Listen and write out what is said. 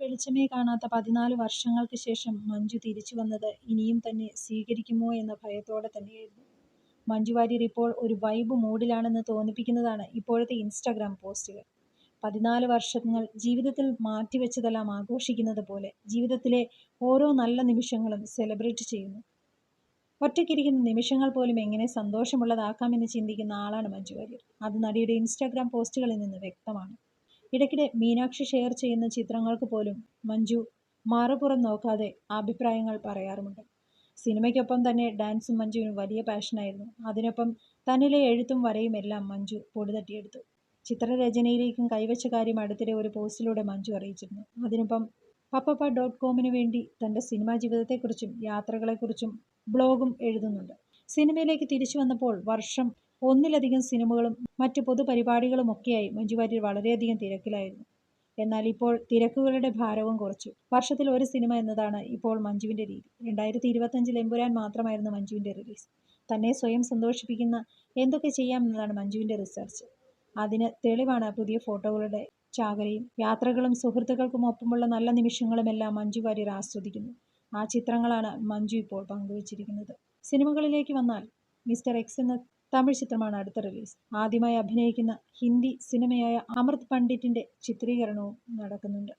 വെളിച്ചമേ കാണാത്ത പതിനാല് വർഷങ്ങൾക്ക് ശേഷം മഞ്ജു തിരിച്ചു വന്നത് ഇനിയും തന്നെ സ്വീകരിക്കുമോ എന്ന ഭയത്തോടെ തന്നെയായിരുന്നു. മഞ്ജു വാര്യർ ഇപ്പോൾ ഒരു വൈബ് മൂഡിലാണെന്ന് തോന്നിപ്പിക്കുന്നതാണ് ഇപ്പോഴത്തെ ഇൻസ്റ്റാഗ്രാം പോസ്റ്റുകൾ. പതിനാല് വർഷങ്ങൾ ജീവിതത്തിൽ മാറ്റിവെച്ചതെല്ലാം ആഘോഷിക്കുന്നത് പോലെ ജീവിതത്തിലെ ഓരോ നല്ല നിമിഷങ്ങളും സെലിബ്രേറ്റ് ചെയ്യുന്നു. ഒറ്റയ്ക്കിരിക്കുന്ന നിമിഷങ്ങൾ പോലും എങ്ങനെ സന്തോഷമുള്ളതാക്കാമെന്ന് ചിന്തിക്കുന്ന ആളാണ് മഞ്ജു വാര്യർ. അത് നടിയുടെ ഇൻസ്റ്റാഗ്രാം പോസ്റ്റുകളിൽ നിന്ന് വ്യക്തമാണ്. ഇടയ്ക്കിടെ മീനാക്ഷി ഷെയർ ചെയ്യുന്ന ചിത്രങ്ങൾക്ക് പോലും മഞ്ജു മാറപ്പുറം നോക്കാതെ അഭിപ്രായങ്ങൾ പറയാറുമുണ്ട്. സിനിമയ്ക്കൊപ്പം തന്നെ ഡാൻസും മഞ്ജുവിന് വലിയ പാഷനായിരുന്നു. അതിനൊപ്പം തന്നിലെ എഴുത്തും വരയും എല്ലാം മഞ്ജു പൊടിതട്ടിയെടുത്തു. ചിത്രരചനയിലേക്കും കൈവച്ച കാര്യം അടുത്തിടെ ഒരു പോസ്റ്റിലൂടെ മഞ്ജു അറിയിച്ചിരുന്നു. അതിനൊപ്പം പപ്പപ്പ ഡോട്ട് കോമിന് വേണ്ടി തന്റെ സിനിമാ ജീവിതത്തെക്കുറിച്ചും യാത്രകളെക്കുറിച്ചും ബ്ലോഗും എഴുതുന്നുണ്ട്. സിനിമയിലേക്ക് തിരിച്ചു വന്നപ്പോൾ വർഷം ഒന്നിലധികം സിനിമകളും മറ്റ് പൊതുപരിപാടികളുമൊക്കെയായി മഞ്ജു വാര്യർ വളരെയധികം തിരക്കിലായിരുന്നു. എന്നാൽ ഇപ്പോൾ തിരക്കുകളുടെ ഭാരവും കുറച്ചു. വർഷത്തിൽ ഒരു സിനിമ എന്നതാണ് ഇപ്പോൾ മഞ്ജുവിന്റെ രീതി. രണ്ടായിരത്തി ഇരുപത്തഞ്ചിൽ എമ്പുരാൻ മാത്രമായിരുന്നു മഞ്ജുവിന്റെ റിലീസ്. തന്നെ സ്വയം സന്തോഷിപ്പിക്കുന്ന എന്തൊക്കെ ചെയ്യാം എന്നതാണ് മഞ്ജുവിന്റെ റിസർച്ച്. അതിന് തെളിവാണ് പുതിയ ഫോട്ടോകളുടെ ചാകരയും. യാത്രകളും സുഹൃത്തുക്കൾക്കും ഒപ്പമുള്ള നല്ല നിമിഷങ്ങളുമെല്ലാം മഞ്ജു വാര്യർ ആസ്വദിക്കുന്നു. ആ ചിത്രങ്ങളാണ് മഞ്ജു ഇപ്പോൾ പങ്കുവച്ചിരിക്കുന്നത് സിനിമകളിലേക്ക് വന്നാൽ മിസ്റ്റർ എക്സ് എന്ന തമിഴ് ചിത്രമാണ് അടുത്ത റിലീസ്. ആദ്യമായി അഭിനയിക്കുന്ന ഹിന്ദി സിനിമയായ അമൃത് പണ്ഡിറ്റിന്റെ ചിത്രീകരണവും നടക്കുന്നുണ്ട്.